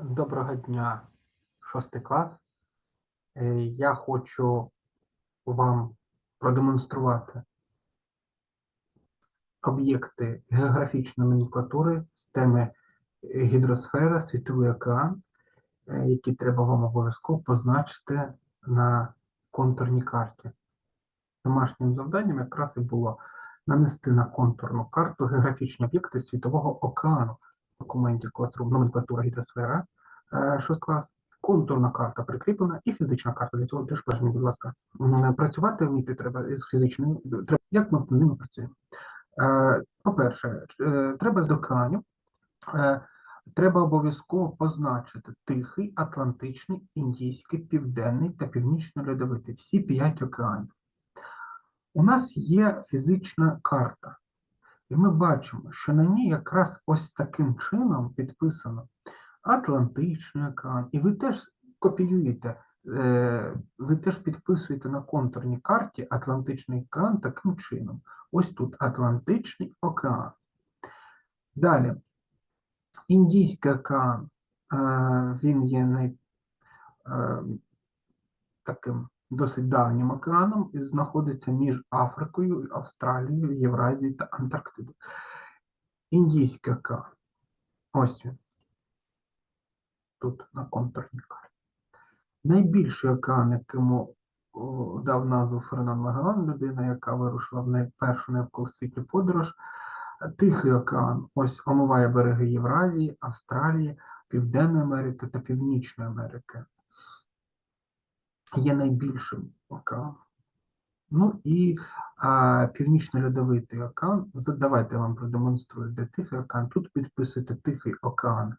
Доброго дня, шостий клас. Е, Я хочу вам продемонструвати об'єкти географічної номенклатури з теми гідросфера, світовий океан, е, які треба вам обов'язково позначити на контурній карті. Домашнім завданням якраз і було нанести на контурну карту географічні об'єкти світового океану в документі номенклатура гідросфера. Е, клас, контурна карта прикріплена і фізична карта. Для цього теж візьміть, будь ласка. Працювати вміти треба із фізичною. Треба, як ми ними працюємо? Е, По-перше, е, треба з океанів. е, Треба обов'язково позначити Тихий, Атлантичний, Індійський, Південний та Північно-Льодовитий. Всі п'ять океанів. У нас є фізична карта, і ми бачимо, що на ній якраз ось таким чином підписано Атлантичний океан. І ви теж копіюєте, е, ви теж підписуєте на контурній карті Атлантичний океан таким чином. Ось тут Атлантичний океан. Далі. Індійський океан, е, він є най, е, таким досить давнім океаном і знаходиться між Африкою, Австралією, Євразією та Антарктидою. Індійський океан. Ось він. Тут на контурній карті. Найбільший океан, якому дав назву Фернан Магеллан, людина, яка вирушила в найпершу навколосвітню подорож. Тихий океан ось омиває береги Євразії, Австралії, Південної Америки та Північної Америки. Є найбільшим океаном. Ну і а, Північно-Льодовитий океан. Давайте я вам продемонструю, де Тихий океан. Тут підписуйте Тихий океан.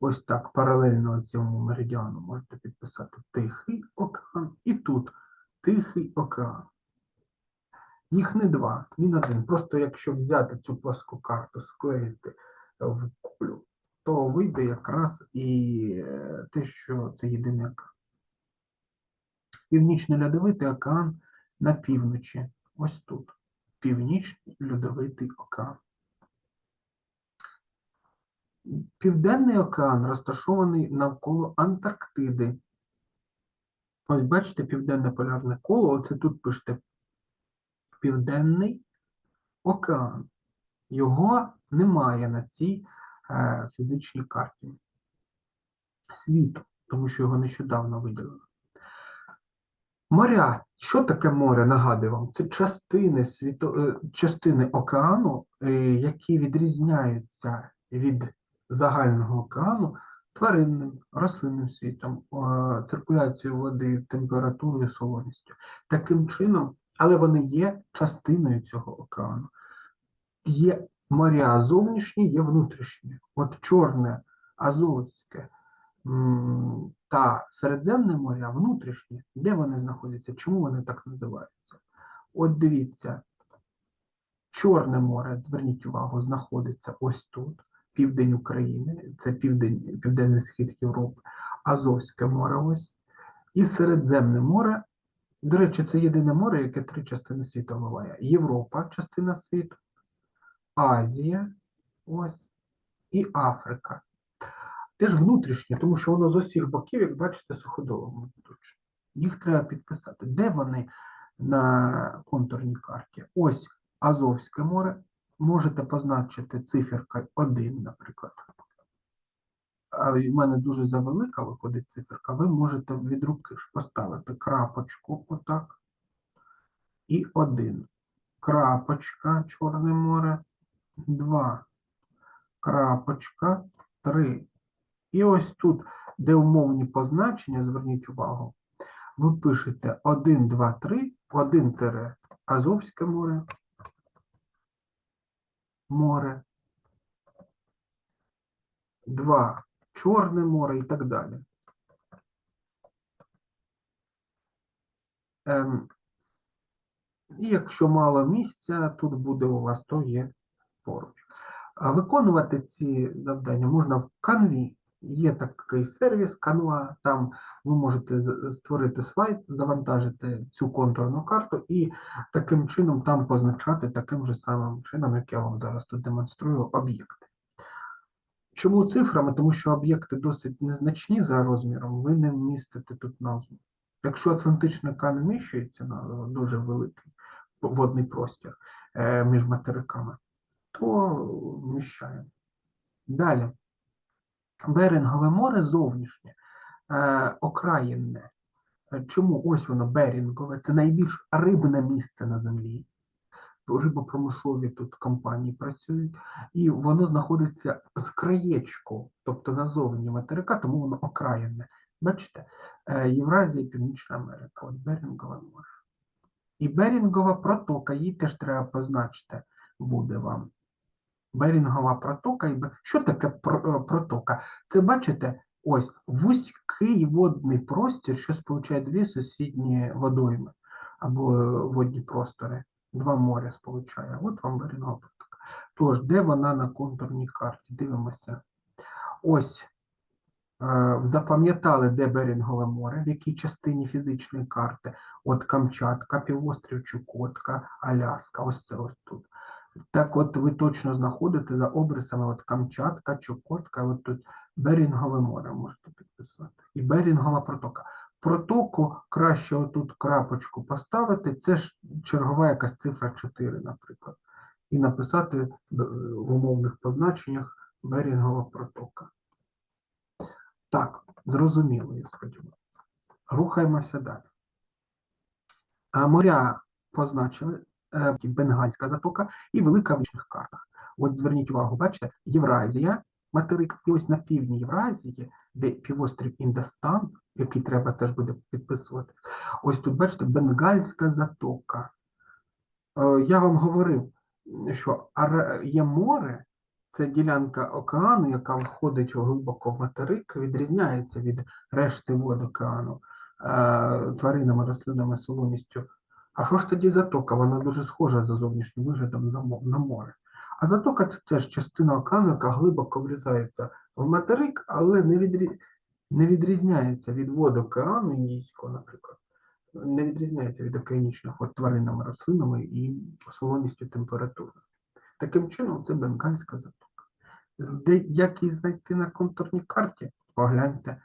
Ось так, паралельно цьому меридіану можете підписати Тихий океан. І тут Тихий океан. Їх не два, він один. Просто якщо взяти цю пласку карту, склеїти в кулю, то вийде якраз і е, те, що це єдиний океан. Північний льодовитий океан на півночі. Ось тут. Північний льодовитий океан. Південний океан розташований навколо Антарктиди. Ось бачите, південне полярне коло. Оце тут пишете Південний океан. Його немає на цій е, фізичній карті світу, тому що його нещодавно виділено. Моря. Що таке море? Нагадую вам, це частини світо... е, частини океану, е, які відрізняються від загального океану тваринним, рослинним світом, е, циркуляцією води, температурою, солоністю. Таким чином, але вони є частиною цього океану. Є моря зовнішні, є внутрішні. От Чорне, Азовське та Середземне моря внутрішні. Де вони знаходяться? Чому вони так називаються? От дивіться, Чорне море, зверніть увагу, знаходиться ось тут, південь України, це південь, південний схід Європи, Азовське море ось. І Середземне море. До речі, це єдине море, яке три частини світу омиває. Європа, частина світу, Азія, ось, і Африка. Теж внутрішнє, тому що воно з усіх боків, як бачите, суходолом оточено. Їх треба підписати. Де вони на контурній карті? Ось Азовське море. Можете позначити циферкою 1, наприклад. А в мене дуже завелика виходить циферка. Ви можете від руки ж поставити крапочку отак. І 1. Крапочка, Чорне море. 2. Крапочка, 3. І ось тут, де умовні позначення, зверніть увагу, ви пишете 1, 2, 3, 1 тире Азовське море, море, 2 Чорне море і так далі. Ем, і якщо мало місця, тут буде у вас, то є поруч. А Виконувати ці завдання можна в Canvі. Є такий сервіс Canva, там ви можете створити слайд, завантажити цю контурну карту і таким чином там позначати таким же самим чином, як я вам зараз тут демонструю, об'єкти. Чому цифрами? Тому що об'єкти досить незначні за розміром, ви не вмістите тут назву. Якщо Атлантичний океан вміщується на дуже великий водний простір е, між материками, то вміщаємо. Далі. Берингове море зовнішнє, е, окраїнне. Е, Чому ось воно Берінгове? Це найбільш рибне місце на землі. Рибопромислові тут компанії працюють, і воно знаходиться з краєчку, тобто назовні материка, тому воно окраїнне. Бачите, Е, Євразія Північна Америка, от Берінгове море. І Берінгова протока, її теж треба позначити, буде вам. Берінгова протока. Що таке е, протока? Це бачите, ось вузький водний простір, що сполучає дві сусідні водойми або е, водні простори. Два моря сполучає. От вам Берінгова протока. Тож, де вона на контурній карті? Дивимося. Ось е, запам'ятали, де Берінгове море, в якій частині фізичної карти. От Камчатка, півострів Чукотка, Аляска. Ось це ось тут. Так от ви точно знаходите за обрисами от Камчатка, Чукотка, от тут Берінгове море можете підписати. І Берінгова протока. Протоку краще отут крапочку поставити, це ж чергова якась цифра 4, наприклад. І написати е, в умовних позначеннях Берінгова протока. Так, зрозуміло, я сподіваюся. Рухаємося далі. А моря позначили Бенгальська затока і Велика в інших картах. От зверніть увагу, бачите, Євразія, материк, і ось на півдні Євразії, де півострів Індостан, який треба теж буде підписувати. Ось тут, бачите, Бенгальська затока. Е, Я вам говорив, що є море, це ділянка океану, яка входить глибоко в материк, відрізняється від решти вод океану е, тваринами, рослинами, солоністю. А що ж тоді затока? Вона дуже схожа за зовнішнім виглядом на море. А затока це теж частина океану, яка глибоко врізається в материк, але не, відрі... не відрізняється від вод океану Індійського, наприклад. Не відрізняється від океанічних вод тваринами, рослинами і солоністю температури. Таким чином, це бенгальська затока. Де, як її знайти на контурній карті? Погляньте.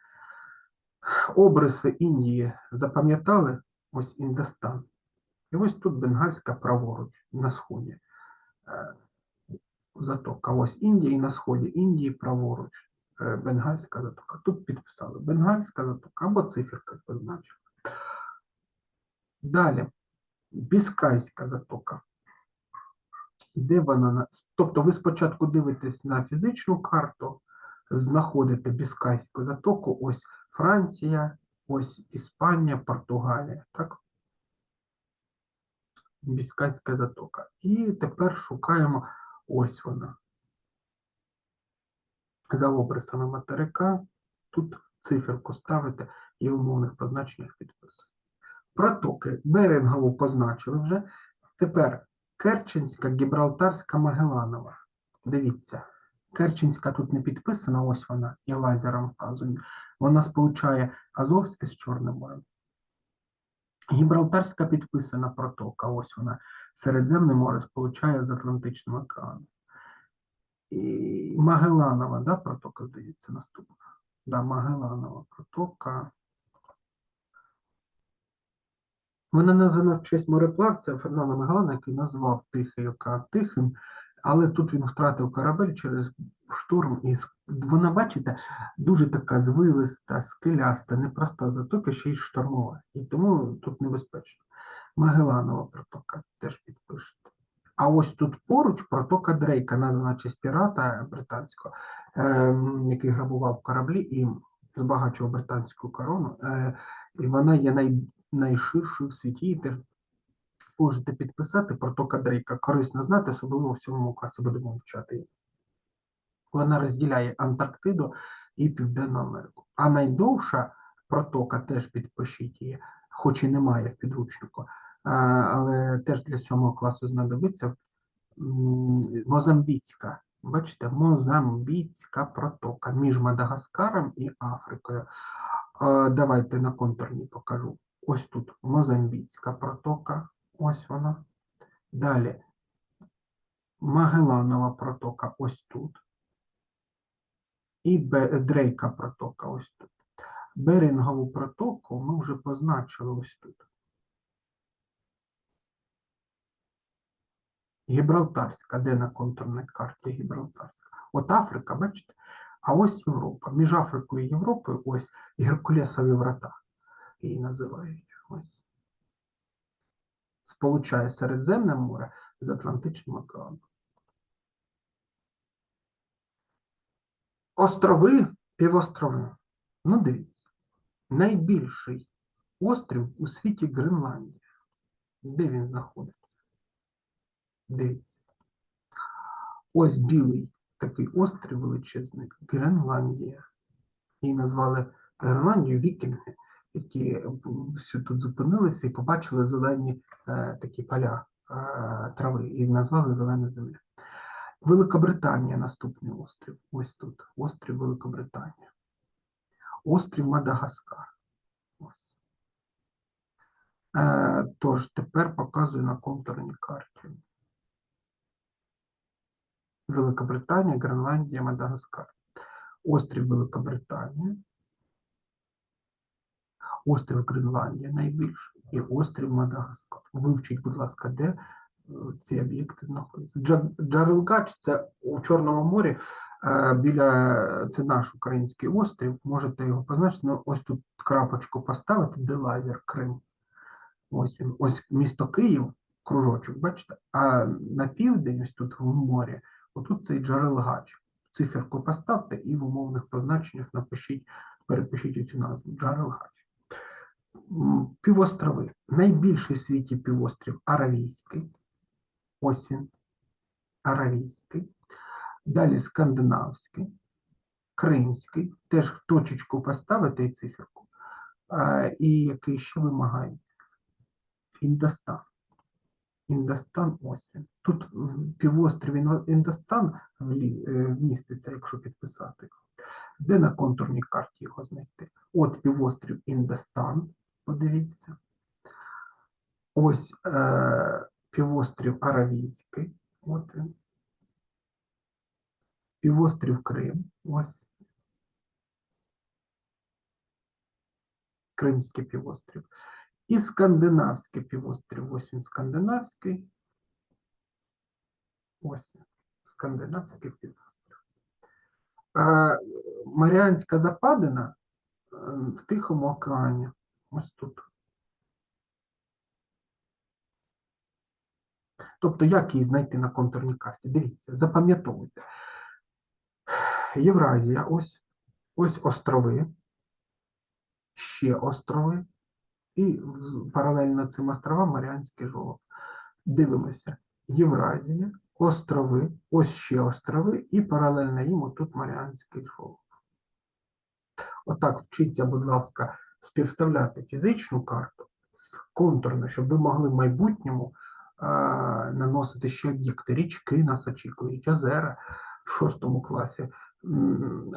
Обриси Індії запам'ятали? Ось Індостан. І ось тут бенгальська праворуч на сході. Е, Затока. Ось Індія і на сході Індії праворуч. Е, Бенгальська затока. Тут підписали Бенгальська затока або циферка позначили. Далі. Біскайська затока. Де вона? Тобто ви спочатку дивитесь на фізичну карту, знаходите Біскайську затоку, ось Франція, ось Іспанія, Португалія. Так? Біскайська затока. І тепер шукаємо ось вона. За обрисами материка. Тут циферку ставите і в умовних позначеннях підписуєте. Протоки Берингову позначили вже. Тепер Керченська, Гібралтарська, Магеланова. Дивіться, Керченська тут не підписана, ось вона, і лазером вказує. Вона сполучає Азовське з Чорним морем. Гібралтарська підписана протока, ось вона. Середземне море сполучає з Атлантичним океаном. І Магеланова, да, протока, здається, наступна. Да, Магеланова протока. Вона названа в честь мореплавця Фернана Магеллана, який назвав Тихий океан Тихим, але тут він втратив корабель через штурм. І с- вона, бачите, дуже така звивиста, скеляста, непроста затока, ще й штормова. І тому тут небезпечно. Магеланова протока теж підпишете. А ось тут поруч протока Дрейка, названа честь пірата британського, ем, який грабував кораблі і збагачував британську корону. Е, і вона є най, найширшою в світі. І теж можете підписати протока Дрейка. Корисно знати, особливо в сьомому класі будемо вивчати. її. Вона розділяє Антарктиду і Південну Америку. А найдовша протока теж підпишіть її, хоч і немає в підручнику, але теж для сьомого класу знадобиться Мозамбіцька. Бачите, Мозамбіцька протока між Мадагаскаром і Африкою. Давайте на контурні покажу. Ось тут Мозамбіцька протока. Ось вона. Далі Магеланова протока ось тут. І Дрейка протока ось тут. Берингову протоку ми вже позначили ось тут. Гібралтарська, де на контурній карті Гібралтарська? От Африка, бачите? А ось Європа. Між Африкою і Європою ось Геркулесові врата її називають. Ось. Сполучає Середземне море з Атлантичним океаном. Острови, півострови. Ну, дивіться. Найбільший острів у світі Гренландія. Де він знаходиться? Дивіться. Ось білий такий острів величезний Гренландія. Її назвали Гренландію вікінги, які всю тут зупинилися і побачили зелені е, такі поля е, трави і назвали Зелена земля. Великобританія наступний острів. Ось тут. Острів Великобританія. Острів Мадагаскар. Ось. Е, тож, тепер показую на контурній карті. Великобританія, Гренландія, Мадагаскар. Острів Великобританія. Острів Гренландія найбільший і острів Мадагаскар. Вивчіть, будь ласка, де ці об'єкти знаходяться. Джа- Джарелгач це у Чорному морі е, біля це наш український острів. Можете його позначити. Ну, ось тут крапочку поставити, де лазер Крим. Ось він, ось місто Київ, кружочок, бачите? А на південь, ось тут в морі, отут цей Джарелгач. Циферку поставте і в умовних позначеннях напишіть, перепишіть цю назву Джарелгач. Півострови. Найбільший в світі півострів Аравійський. Ось він. Аравійський. Далі скандинавський, кримський. Теж точечку поставити і циферку. І який ще вимагають? Індостан. Індостан ось він. Тут в півострові Індостан е, вміститься, якщо підписати. Де на контурній карті його знайти? От півострів Індостан, подивіться. Ось е, півострів Аравійський. От він. Півострів Крим. Ось. Кримський півострів. І скандинавський півострів. Ось він скандинавський. Ось він. Скандинавський півострів. Маріанська Западина е, в Тихому океані. Ось тут. Тобто, як її знайти на контурній карті? Дивіться, запам'ятовуйте. Євразія, ось, ось острови, ще острови, і паралельно цим островам Маріанський жолоб. Дивимося. Євразія, острови, ось ще острови, і паралельно їм отут Маріанський жолоб. Отак вчіться, будь ласка, співставляти фізичну карту з контурною, щоб ви могли в майбутньому наносити ще об'єкти. Річки нас очікують, озера в шостому класі.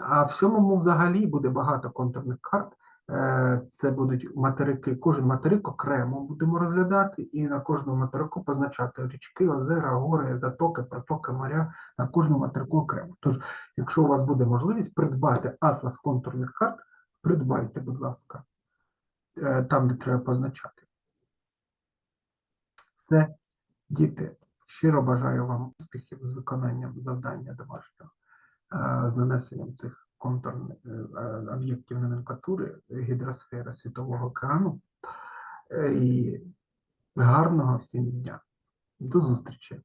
А в сьомому взагалі буде багато контурних карт. Е, Це будуть материки, кожен материк окремо будемо розглядати, і на кожному материку позначати річки, озера, гори, затоки, протоки, моря на кожному материку окремо. Тож, якщо у вас буде можливість придбати атлас контурних карт, придбайте, будь ласка, е, там, де треба позначати. Це діти. Щиро бажаю вам успіхів з виконанням завдання домашнього, е, з нанесенням цих контурних е, об'єктів номенклатури гідросфери Світового океану. Е, І гарного всім дня. До зустрічі!